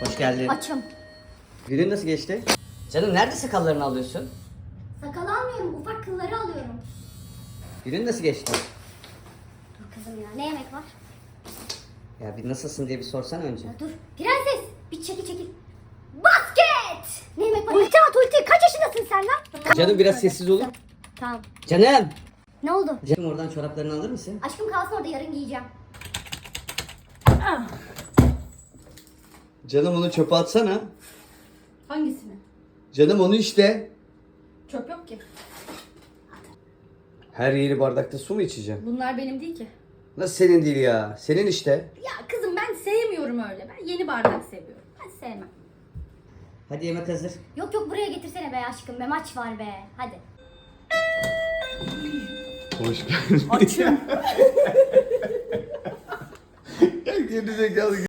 Hoş geldin. Açım. Günün nasıl geçti? Canım nerede sakallarını alıyorsun? Sakal almıyorum. Ufak kılları alıyorum. Günün nasıl geçti? Dur kızım ya. Ne yemek var? Ya bir nasılsın diye bir sorsan önce. Ya dur. Prenses. Bir çekil çekil. Basket. Ne yemek var? Ulti at ulti. Kaç yaşındasın sen lan? Canım biraz sessiz olur. Tamam. Canım! Ne oldu? Canım oradan çoraplarını alır mısın? Aşkım kalsın orada yarın giyeceğim. Canım onu çöpe atsana. Hangisini? Canım onu işte. Çöp yok ki. Her yeri bardakta su mu içeceğim? Bunlar benim değil ki. Nasıl senin değil ya? Senin işte. Ya kızım ben sevmiyorum öyle. Ben yeni bardak seviyorum. Ben sevmem. Hadi yemek hazır. Yok yok buraya getirsene be aşkım be maç var be. Hadi. Hoş geldin. Açım. Gerizekalı